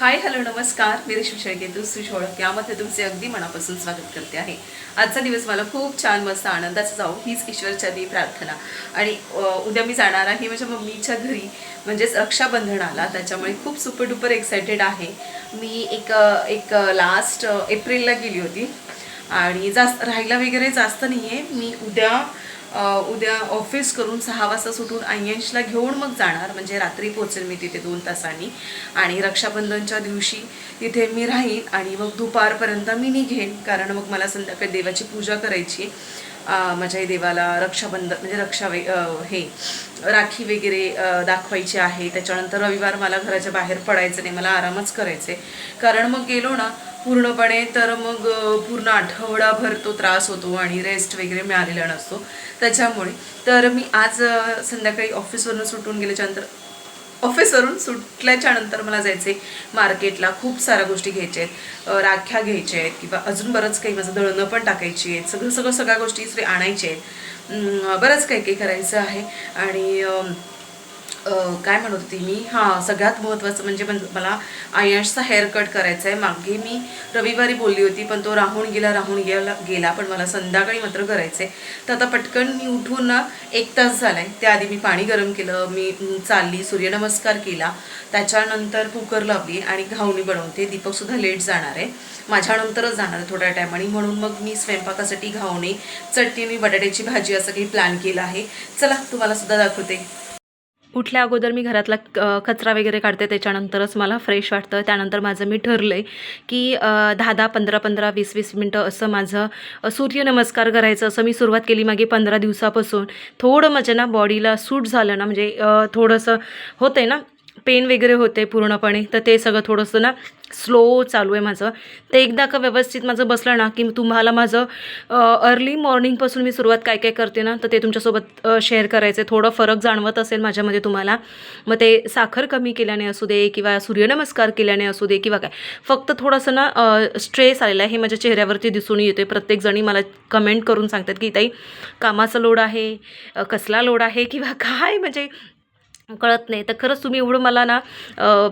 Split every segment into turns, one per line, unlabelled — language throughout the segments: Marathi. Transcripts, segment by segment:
हाय हॅलो नमस्कार. मी रेश्मी शेळके दुसरी ओळख यामध्ये तुमचे अगदी मनापासून स्वागत करते आहे. आजचा दिवस मला खूप छान मस्त आनंदाचा जाऊ हीच ईश्वरचरणी प्रार्थना. आणि उद्या मी जाणार आहे माझ्या मम्मीच्या घरी. म्हणजेच रक्षाबंधनाला त्याच्यामुळे खूप सुपर डुपर एक्सायटेड आहे. मी एक एक लास्ट एप्रिलला गेली होती. आणि जास्त राहायला वगैरे जास्त नाही आहे मी उद्या उद्या ऑफिस करून सहा वाजता सुटून आय्यांशला घेऊन मग जाणार. म्हणजे रात्री पोचेल मी तिथे दोन तासांनी. आणि रक्षाबंधनच्या दिवशी तिथे मी राहीन आणि मग दुपारपर्यंत मी निघेन. कारण मग मला संध्याकाळी देवाची पूजा करायची. माझ्या देवाला रक्षाबंधन म्हणजे रक्षा वे हे राखी वगैरे दाखवायची आहे. त्याच्यानंतर रविवार मला घराच्या बाहेर पडायचं नाही. मला आरामच करायचे कारण मग गेलो ना पूर्णपणे तर मग पूर्ण आठवडाभर तो त्रास होतो आणि रेस्ट वगैरे मिळालेला नसतो. त्याच्यामुळे. तर मी आज संध्याकाळी ऑफिसवरून सुटून गेल्याच्यानंतर ऑफिसवरून सुटल्याच्या नंतर मला जायचे मार्केटला खूप साऱ्या गोष्टी घ्यायच्या आहेत. राख्या घ्यायच्या आहेत किंवा अजून बरंच काही माझं दळणं पण टाकायची आहेत. सगळं सगळं सगळ्या गोष्टी आणायच्या आहेत. बरंच काही काही करायचं आहे. आणि काय म्हणत होती मी? हां सगळ्यात महत्त्वाचं म्हणजे पण मला आयशचा हेअर कट करायचा आहे मागे मी रविवारी बोलली होती पण तो राहून गेला राहून गेला गेला पण मला संध्याकाळी मात्र करायचं आहे तर आता पटकन मी उठून ना एक तास झाला आहे त्याआधी मी पाणी गरम केलं मी चालली सूर्यनमस्कार केला. त्याच्यानंतर कुकर लावली आणि घावणी बनवते. दीपकसुद्धा लेट जाणार आहे. माझ्यानंतरच जाणार आहे थोड्या टायमाने म्हणून मग मी स्वयंपाकासाठी घावणे चटणी आणि बटाट्याची भाजी असं काही प्लॅन केलं आहे. चला तुम्हाला सुद्धा दाखवते. उठल्या अगोदर मी घरातला कचरा वगैरे काढते त्याच्यानंतरच मला फ्रेश वाटतं. त्यानंतर माझं मी ठरलं आहे की दहा दहा पंधरा पंधरा वीस वीस मिनटं असं माझं सूर्यनमस्कार करायचं असं मी सुरुवात केली मागे पंधरा दिवसापासून. थोडं माझ्या ना बॉडीला सूट झालं ना म्हणजे थोडंसं होतं आहे ना पेन वगैरे होते पूर्णपणे तर ते सगळं थोडंसं ना स्लो चालू आहे माझं. ते एकदा का व्यवस्थित माझं बसलं ना की तुम्हाला माझं अर्ली मॉर्निंगपासून मी सुरुवात काय काय करते ना तर ते तुमच्यासोबत शेअर करायचं आहे थोडं फरक जाणवत असेल माझ्यामध्ये तुम्हाला मग ते साखर कमी केल्याने असू दे किंवा सूर्यनमस्कार केल्याने असू दे किंवा काय. फक्त थोडंसं ना स्ट्रेस आलेला आहे हे माझ्या चेहऱ्यावरती दिसून येते प्रत्येकजणी मला कमेंट करून सांगतात की ताई कामाचा लोड आहे कसला लोड आहे? किंवा काय? म्हणजे कळत नाही. तर खरंच तुम्ही एवढं मला ना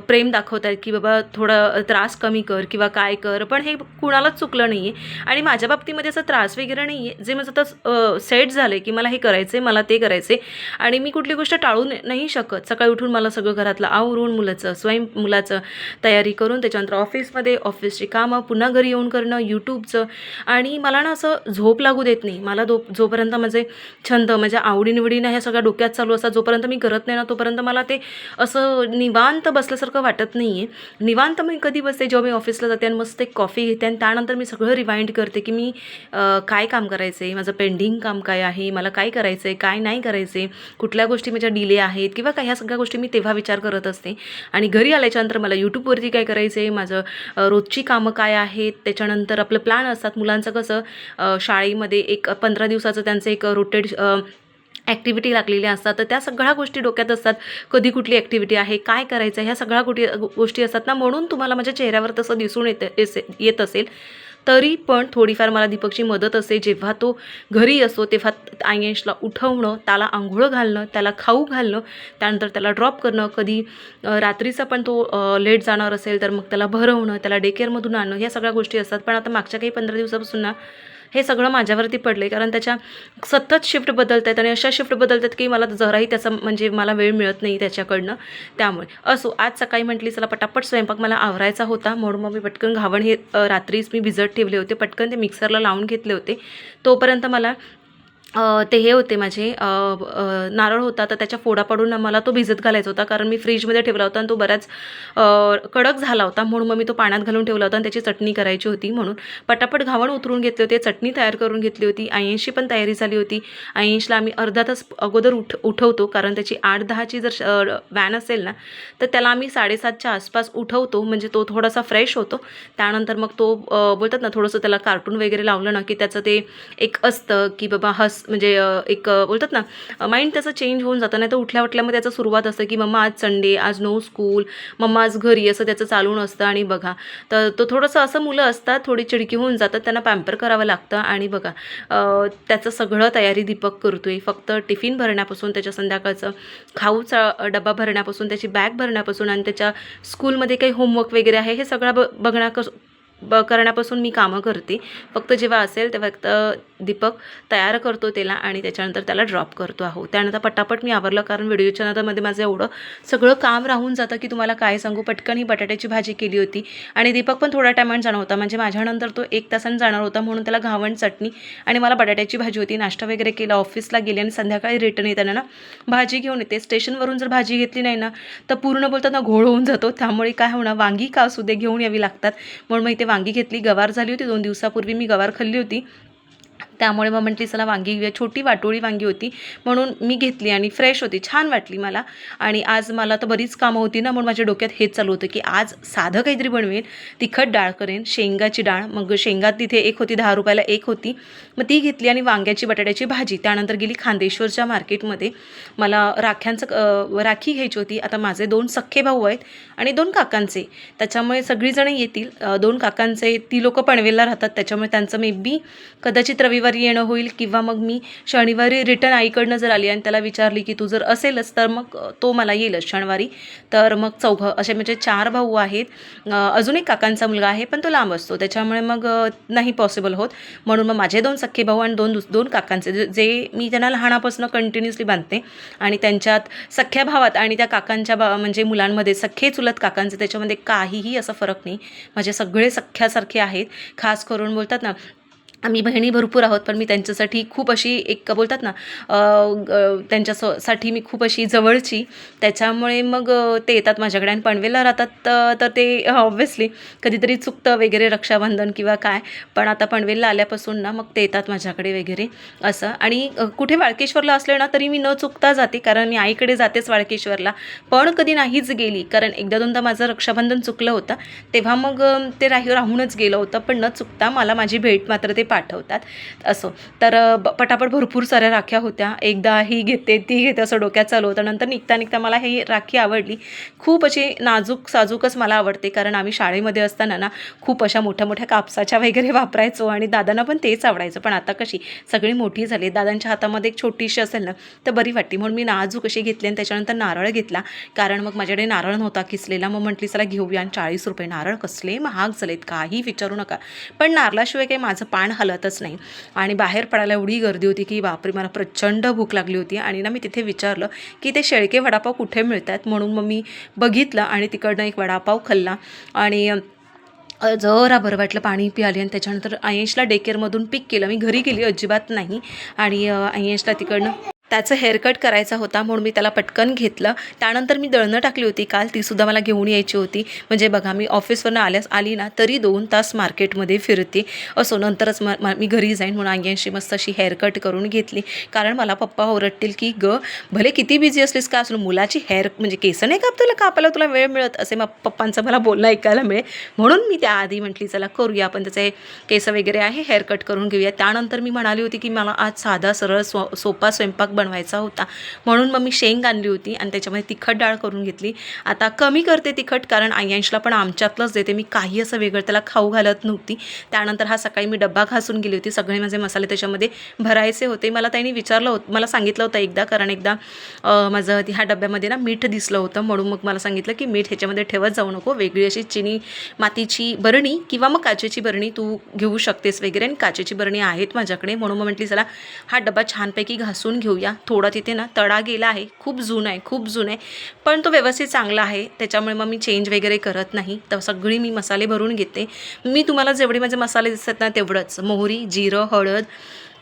प्रेम दाखवत आहेत की बाबा थोडं त्रास कमी कर किंवा काय कर. पण हे कुणालाच चुकलं नाही आहे आणि माझ्या बाबतीमध्ये असं त्रास वगैरे नाही आहे जे माझं तर सेट झालं आहे की मला हे करायचं आहे मला ते करायचं आहे आणि मी कुठली गोष्ट टाळू नाही शकत. सकाळी उठून मला सगळं घरातलं आवरून मुलाचं स्वयं मुलाचं तयारी करून त्याच्यानंतर ऑफिसमध्ये ऑफिसची कामं पुन्हा घरी येऊन करणं यूट्यूबचं आणि मला ना असं झोप लागू देत नाही. मला दो जोपर्यंत माझे छंद माझ्या आवडीनिवडीनं ह्या सगळ्या डोक्यात चालू असतात जोपर्यंत मी करत नाही ना तोपर्यंत मला ते असं निवांत बसल्यासारखं वाटत नाही आहे निवांत मी कधी बसते? जेव्हा मी ऑफिसला जाते आणि मस्त एक कॉफी घेते आणि त्यानंतर मी सगळं रिवाइंड करते की मी काय काम करायचं आहे माझं पेंडिंग काम काय आहे? मला काय करायचं आहे काय नाही करायचं आहे कुठल्या गोष्टी माझ्या डिले आहेत? किंवा काय? ह्या सगळ्या गोष्टी मी तेव्हा विचार करत असते. आणि घरी आल्याच्यानंतर मला यूट्यूबवरती काय करायचं आहे माझं रोजची कामं काय आहेत? त्याच्यानंतर आपलं प्लॅन असतात. मुलांचं कसं शाळेमध्ये एक पंधरा दिवसाचं त्यांचं एक रोटेड ॲक्टिव्हिटी लागलेल्या असतात तर त्या सगळ्या गोष्टी डोक्यात असतात. कधी कुठली ॲक्टिव्हिटी आहे काय करायचं ह्या सगळ्या गोटी गोष्टी असतात ना म्हणून तुम्हाला माझ्या चेहऱ्यावर तसं दिसून येत येत असेल. तरी पण थोडीफार मला दीपकची मदत असते जेव्हा तो घरी असतो तेव्हा आयेशला उठवणं त्याला आंघोळ घालणं त्याला खाऊ घालणं त्यानंतर त्याला ड्रॉप करणं कधी रात्रीचा पण तो लेट जाणार असेल तर मग त्याला भरवणं त्याला डेकेअरमधून आणणं ह्या सगळ्या गोष्टी असतात. पण आता मागच्या काही पंधरा दिवसापासून ना हे सगळं माझ्यावरती पडले कारण त्याच्या सतत शिफ्ट बदलत आहेत आणि अशा शिफ्ट बदलत आहेत की मला जराही त्याचा म्हणजे मला वेळ मिळत नाही त्याच्याकडनं. त्यामुळे. असो आज सकाळी म्हटली चला पटापट स्वयंपाक मला आवरायचा होता. म्हणून मग मी पटकन घावण हे रात्रीच मी भिजत ठेवले होते. पटकन ते मिक्सरला लावून घेतले होते. तोपर्यंत मला ते हे होते माझे नारळ होता तर त्याच्या फोडा पाडून मला तो भिजत घालायचा होता कारण मी फ्रीजमध्ये ठेवला होता आणि तो बराच कडक झाला होता म्हणून मग मी तो पाण्यात घालून ठेवला होता आणि त्याची चटणी करायची होती म्हणून. पटापट घावण उतरून घेतले होते चटणी तयार करून घेतली होती ऐंशी पण तयारी झाली होती. आयंशला आम्ही अर्धा तास अगोदर उठ उठवतो कारण त्याची आठ दहाची जर वॅन असेल ना तर त्याला आम्ही साडेसातच्या आसपास उठवतो म्हणजे तो थोडासा फ्रेश होतो. त्यानंतर मग तो बोलतात ना थोडंसं त्याला कार्टून वगैरे लावलं ना की त्याचं ते एक असतं की बाबा हस दिवस म्हणजे एक बोलतात ना माइंड त्याचं चेंज होऊन जातं नाही तर उठल्या उठल्यामध्ये त्याचं सुरुवात असतं की मम्मा आज संडे आज नो स्कूल मम्मा आज घरी असं त्याचं चालून असतं आणि बघा. तर तो थोडंसं असं मुलं असतात थोडी चिडकी होऊन जातात त्यांना पॅम्पर करावं लागतं आणि बघा त्याचं सगळं तयारी दीपक करतो आहे फक्त टिफिन भरण्यापासून त्याच्या संध्याकाळचं खाऊचा डबा भरण्यापासून त्याची बॅग भरण्यापासून आणि त्याच्या स्कूलमध्ये काही होमवर्क वगैरे आहे हे सगळं ब बघण्या ब करण्यापासून मी कामं करते. फक्त जेव्हा असेल तेव्हा फक्त दीपक तयार करतो त्याला आणि त्याच्यानंतर त्याला ड्रॉप करतो आहो. त्यानंतर पटापट मी आवरलं कारण व्हिडिओच्या नंतरमध्ये माझं एवढं सगळं काम राहून जातं की तुम्हाला काय सांगू? पटकन ही बटाट्याची भाजी केली होती. आणि दीपक पण थोडा टायमाने जाणार होता. म्हणजे माझ्यानंतर तो एक तासानं जाणार होता म्हणून त्याला घावण चटणी आणि मला बटाट्याची भाजी होती. नाश्ता वगैरे केला ऑफिसला गेले आणि संध्याकाळी रिटर्न येताना ना भाजी घेऊन येते. स्टेशनवरून जर भाजी घेतली नाही ना तर पूर्ण बोलताना घोळ होऊन जातो. त्यामुळे काय होणार? वांगी का असू दे घेऊन यावी लागतात. म्हणून मग इथे वांगी घेतली गवार झाली होती. दोन दिवसापूर्वी मी गवार खाल्ली होती. त्यामुळे मग म्हटली चला वांगी घेऊया. छोटी वाटोळी वांगी होती म्हणून मी घेतली आणि फ्रेश होती. छान वाटली मला. आणि आज मला तर बरीच कामं होती ना म्हणून माझ्या डोक्यात हेच चालू होतं की आज साधं काहीतरी बनवेन. तिखट डाळ करेन शेंगाची डाळ. मग शेंगा तिथे एक होती दहा रुपयाला एक होती. मग ती घेतली आणि वांग्याची बटाट्याची भाजी. त्यानंतर गेली खांदेश्वरच्या मार्केटमध्ये. मला राख्यांचं राखी घ्यायची होती. आता माझे दोन सख्खे भाऊ आहेत आणि दोन काकांचे. त्याच्यामुळे सगळीजणं येतील. दोन काकांचे ती लोकं पनवेलला राहतात. त्याच्यामुळे त्यांचं मे बी कदाचित रविवार येणं होईल किंवा मग मी शनिवारी रिटर्न आईकडनं जर आली आणि त्याला विचारली की तू जर असेलच तर मग तो मला येईलच शनिवारी. तर मग चौघं असे म्हणजे चार भाऊ आहेत. अजून एक काकांचा मुलगा आहे पण तो लांब असतो. त्याच्यामुळे मग नाही पॉसिबल होत. म्हणून मग माझे दोन सख्खे भाऊ आणि दोन दुस दोन काकांचे जे- मी त्यांना लहानापासून कंटिन्युअसली बांधते. आणि त्यांच्यात सख्ख्या भावात आणि त्या काकांच्या बा म्हणजे मुलांमध्ये सख्खे चुलत काकांचे त्याच्यामध्ये काहीही असा फरक नाही. माझे सगळे सख्यासारखे आहेत. खास करून बोलतात ना आम्ही बहिणी भरपूर आहोत पण मी त्यांच्यासाठी खूप अशी एक बोलतात ना त्यांच्या ग- त्यांच्यासाठी मी खूप अशी जवळची. त्याच्यामुळे मग ते येतात माझ्याकडे आणि पनवेलला राहतात तर ते ऑब्व्हियसली कधीतरी चुकतं वगैरे रक्षाबंधन किंवा काय. पण आता पनवेलला आल्यापासून ना मग ते येतात माझ्याकडे वगैरे असं. आणि कुठे वाळकेश्वरला असले ना तरी मी न चुकता जाते कारण मी आईकडे जातेच वाळकेश्वरला. पण कधी नाहीच गेली कारण एकदा दोनदा माझं रक्षाबंधन चुकलं होतं. तेव्हा मग ते राही राहूनच गेलं होतं पण न चुकता मला माझी भेट मात्र ते पाठवतात. असो. तर पटापट भरपूर साऱ्या राख्या होत्या. एकदा ही घेते ती घेते असं डोक्यात चालू होतं. नंतर निघता निघता मला ही राखी आवडली. खूप अशी नाजूक साजूकच मला आवडते. कारण आम्ही शाळेमध्ये असताना ना खूप अशा मोठ्या मोठ्या कापसाच्या वगैरे वापरायचो आणि दादांना पण तेच आवडायचं. पण आता कशी सगळी मोठी झाली. दादांच्या हातामध्ये एक छोटीशी असेल ना तर बरी वाटते म्हणून मी नाजूक अशी घेतली आणि त्याच्यानंतर नारळ घेतला. कारण मग माझ्याकडे नारळ नव्हता किसलेला. मग म्हटली चला घेऊया आणि चाळीस रुपये. नारळ कसले महाग झालेत. काही विचारू नका. पण नारळाशिवाय काही माझं पान हलतच नाही. आणि बाहेर पडायला एवढी गर्दी होती की बापरे मला प्रचंड भूक लागली होती. आणि ना मी तिथे विचारलं की ते शेळके वडापाव कुठे मिळतात? म्हणून मग मी बघितलं आणि तिकडनं एक वडापाव खाल्ला. आणि जरा बरं वाटलं पाणी पिआली आणि त्याच्यानंतर आयेशला डेकेअरमधून पिक केलं. मी घरी गेली अजिबात नाही. आणि अ, तिकडनं त्याचं हेअरकट करायचा होता म्हणून मी त्याला पटकन घेतलं. त्यानंतर मी दळणं टाकली होती. काल तीसुद्धा मला घेऊन यायची होती. म्हणजे बघा मी ऑफिसवरनं आल्यास आली ना तरी दोन तास मार्केटमध्ये फिरते. असो नंतरच म मी घरी जाईन म्हणून अंग्यांशी मस्त अशी हेअरकट करून घेतली. कारण मला पप्पा ओरडतील की ग भले किती बिझी असलीस का असलो मुलाची हेअर म्हणजे केस नाही काप तुला कापायला तुला वेळ मिळत. असे मग पप्पांचं मला बोलणं ऐकायला मिळेल. म्हणून मी त्याआधी म्हटली चला करूया आपण त्याचे केस वगैरे आहे हेअरकट करून घेऊया. त्यानंतर मी म्हणाली होती की मला आज साधा सरळ स्व सोपा स्वयंपाक बन बनवायचा होता. म्हणून मग मी शेंग आणली होती आणि त्याच्यामध्ये तिखट डाळ करून घेतली. आता कमी करते तिखट कारण आयांशला पण आमच्यातलंच देते. मी काही असं वेगळं त्याला खाऊ घालत नव्हती. त्यानंतर हा सकाळी मी डब्बा घासून गेली होती. सगळे माझे मसाले त्याच्यामध्ये भरायचे होते. मला त्यांनी विचारलं होतं मला सांगितलं होतं एकदा कारण एकदा माझं ह्या डब्यामध्ये ना मीठ दिसलं होतं. म्हणून मग मला सांगितलं की मीठ ह्याच्यामध्ये ठेवत जाऊ नको. वेगळी अशी चिनी मातीची बरणी किंवा मग काचेची बरणी तू घेऊ शकतेस वगैरे. आणि काचेची बरणी आहेत माझ्याकडे. म्हणून मग म्हटली चला हा डबा छानपैकी घासून घेऊया. थोडा तिथे ना तडा गेला आहे. खूप जुना आहे खूप जुना आहे. पण तो व्यवस्थित चांगला आहे. त्याच्यामुळे मग मी चेंज वगैरे करत नाही. तर सगळी मी मसाले भरून घेते. मी तुम्हाला जेवढे माझे मसाले दिसतात ना तेवढंच. मोहरी जिरं हळद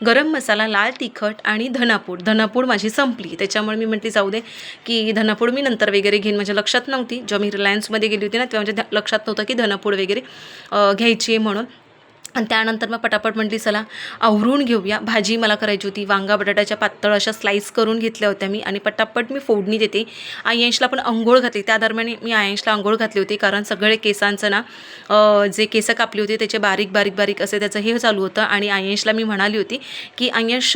गरम मसाला लाल तिखट आणि धनापूड. धनापूड माझी संपली. त्याच्यामुळे मी म्हटली जाऊ दे. की धनापूड मी नंतर वगैरे घेईन. माझ्या लक्षात नव्हती. जेव्हा मी रिलायन्समध्ये गेली होती ना तेव्हा माझ्या लक्षात नव्हतं की धनापूड वगैरे घ्यायची आहे म्हणून. आणि त्यानंतर मग पटापट म्हटली चला आवरून घेऊया. भाजी मला करायची होती. वांगा बटाट्याच्या पातळ अशा स्लाईस करून घेतल्या होत्या मी आणि पटापट मी फोडणी देते. आयंशला पण आंघोळ घातली. त्या दरम्यान मी आयंशला आंघोळ घातली होती कारण सगळे केसांचं ना जे केसं कापली होती त्याचे बारीक बारीक बारीक असे त्याचं हे चालू होतं आणि आयंशला मी म्हणाली होती की आयंश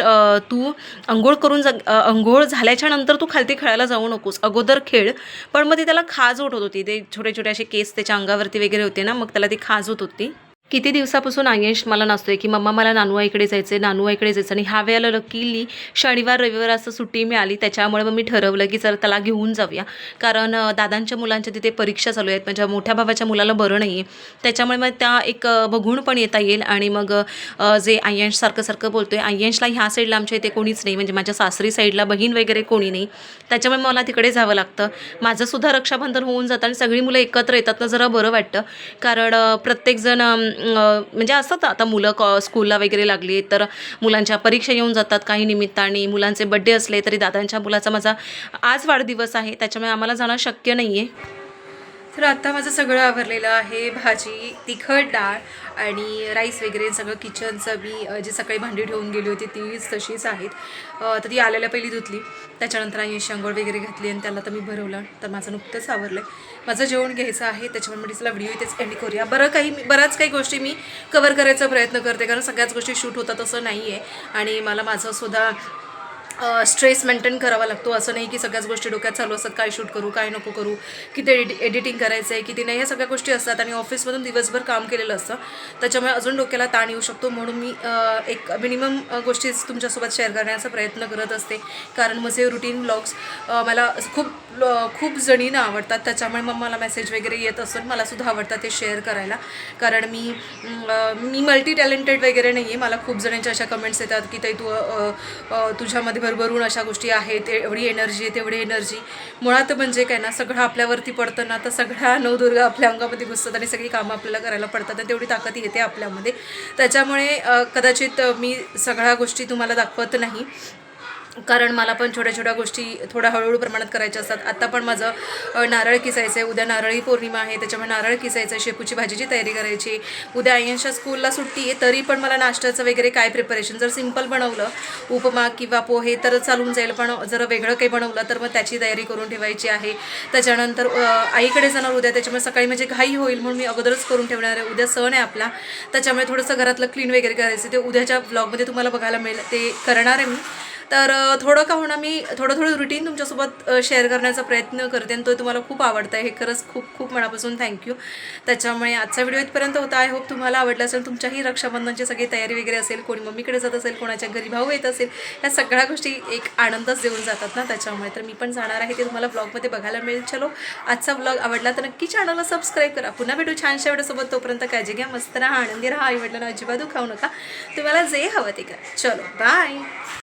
तू अंघोळ करून जा अंघोळ झाल्याच्यानंतर तू खालती खेळायला जाऊ नकोस. अगोदर खेळ. पण मग ती त्याला खाज होत होती. ते छोटे छोटे असे केस त्याच्या अंगावरती वगैरे होते ना मग त्याला ती खाज होत होती. किती दिवसापासून आयंश मला नसतोय की मम्मा मला नानूआईकडे जायचं आहे नानूआईकडे जायचं आणि ह्या वेळेला लकीली शनिवार रविवार असं सुट्टी मिळाली. त्याच्यामुळे मग मी ठरवलं की चल त्याला घेऊन जाऊया. कारण दादांच्या मुलांच्या तिथे परीक्षा चालू आहेत. माझ्या मोठ्या भावाच्या मुलाला बरं नाही आहे त्याच्यामुळे मग त्या एक बघून पण येता येईल. आणि मग जे आयंश सारखं सारखं बोलतोय आयंशला ह्या साईडला आमच्या इथे कोणीच नाही. म्हणजे माझ्या सासरी साईडला बहीण वगैरे कोणी नाही. त्याच्यामुळे मला तिकडे जावं लागतं. माझंसुद्धा रक्षाबंधन होऊन जातं आणि सगळी मुलं एकत्र येतात ना जरा बरं वाटतं. कारण प्रत्येकजण म्हणजे असतात आता मुलं कॉ स्कूलला वगैरे लागली तर मुलांच्या परीक्षा येऊन जातात काही निमित्ताने. मुलांचे बड्डे असले तरी दादांच्या मुलाचा माझा आज वाढदिवस आहे त्याच्यामुळे आम्हाला जाणं शक्य नाही आहे तर आता माझं सगळं आवरलेलं आहे. भाजी तिखट डाळ आणि राईस वगैरे सगळं किचनचं मी जी सकाळी भांडी ठेवून गेली होती तीच तशीच आहेत. तर ती आलेल्या पहिली धुतली. त्याच्यानंतर आणि शांगोळ वगैरे घातली आणि त्याला तर मी भरवलं. तर माझं नुकतंच आवरलं आहे माझं जेवण घ्यायचं आहे. त्याच्यामुळे मी तिला व्हिडिओ इथेच एंड करूया. बरं काही मी बऱ्याच काही गोष्टी मी कवर करायचा प्रयत्न करते. कारण सगळ्याच गोष्टी शूट होतात असं नाही आहे आणि मला माझं सुद्धा स्ट्रेस मेंटेन करावा लागतो. असं नाही की सगळ्याच गोष्टी डोक्यात चालू असतात. काय शूट करू काय नको करू किती एडि एडिटिंग करायचं आहे किती नाही ह्या सगळ्या गोष्टी असतात. आणि ऑफिसमधून दिवसभर काम केलेलं असतं. त्याच्यामुळे अजून डोक्याला ताण येऊ शकतो. म्हणून मी एक मिनिमम गोष्टी तुमच्यासोबत शेअर करण्याचा प्रयत्न करत असते. कारण माझे रुटीन ब्लॉग्स मला खूप ल- खूप जणींना आवडतात त्याच्यामुळे मग मला मेसेज वगैरे येत असून मलासुद्धा आवडतात ते शेअर करायला. कारण मी मी मल्टी टॅलेंटेड वगैरे नाही आहे मला खूप जणांच्या अशा कमेंट्स येतात की ताई तू तुझ्यामध्ये भरभरून अशा गोष्टी आहेत एवढी एनर्जी आहे तेवढी एनर्जी मुळात म्हणजे काय ना सगळं आपल्यावरती पडतं ना तर सगळ्या नवदुर्गा आपल्या अंगामध्ये घुसतात आणि सगळी कामं आपल्याला करायला पडतात आणि तेवढी ताकद येते आपल्यामध्ये. त्याच्यामुळे कदाचित मी सगळ्या गोष्टी तुम्हाला दाखवत नाही. कारण मला पण छोट्या छोट्या गोष्टी थोड्या हळूहळू प्रमाणात करायच्या असतात. आत्ता पण माझं नारळ किसायचं आहे उद्या नारळी पौर्णिमा आहे. त्याच्यामुळे नारळ किसायचं आहे शेपूची भाजीची तयारी करायची. उद्या आयनशा स्कूलला सुट्टी आहे. तरी पण मला नाश्त्याचं वगैरे काय प्रिपरेशन जर सिंपल बनवलं उपमा किंवा पोहे तर चालून जाईल. पण जर वेगळं काही बनवलं तर मग त्याची तयारी करून ठेवायची आहे. त्याच्यानंतर आईकडे जाणार उद्या. त्याच्यामुळे सकाळी म्हणजे घाई होईल म्हणून मी अगोदरच करून ठेवणार आहे. उद्या सण आहे आपला. त्याच्यामुळे थोडंसं घरातलं क्लीन वगैरे करायचं. ते उद्याच्या ब्लॉगमध्ये तुम्हाला बघायला मिळेल. ते करणार आहे मी. तर थोडं का होणार मी थोडं थोडं रुटीन तुमच्यासोबत शेअर करण्याचा प्रयत्न करते आणि तो तुम्हाला खूप आवडतं आहे. हे खरंच खूप खूप मनापासून थँक्यू त्याच्यामुळे आजचा व्हिडिओ इथपर्यंत होता. आय होप तुम्हाला आवडला असेल तुमच्याही रक्षाबंधनची सगळी तयारी वगैरे असेल कोणी मम्मीकडे जात असेल कोणाच्या घरी भाऊ येत असेल या सगळ्या गोष्टी एक आनंदच देऊन जातात ना त्याच्यामुळे. तर मी पण जाणार आहे ते तुम्हाला ब्लॉगमध्ये बघायला मिळेल. चलो आजचा ब्लॉग आवडला तर नक्की चॅनलला सबस्क्राईब करा. पुन्हा भेटू छानशा व्हिडिओसोबत तोपर्यंत काळजी घ्या मस्त राहा आनंदी राहा. आई वडिलांना अजिबात दुखावू नका. तुम्हाला जे हवं ते करा. चलो बाय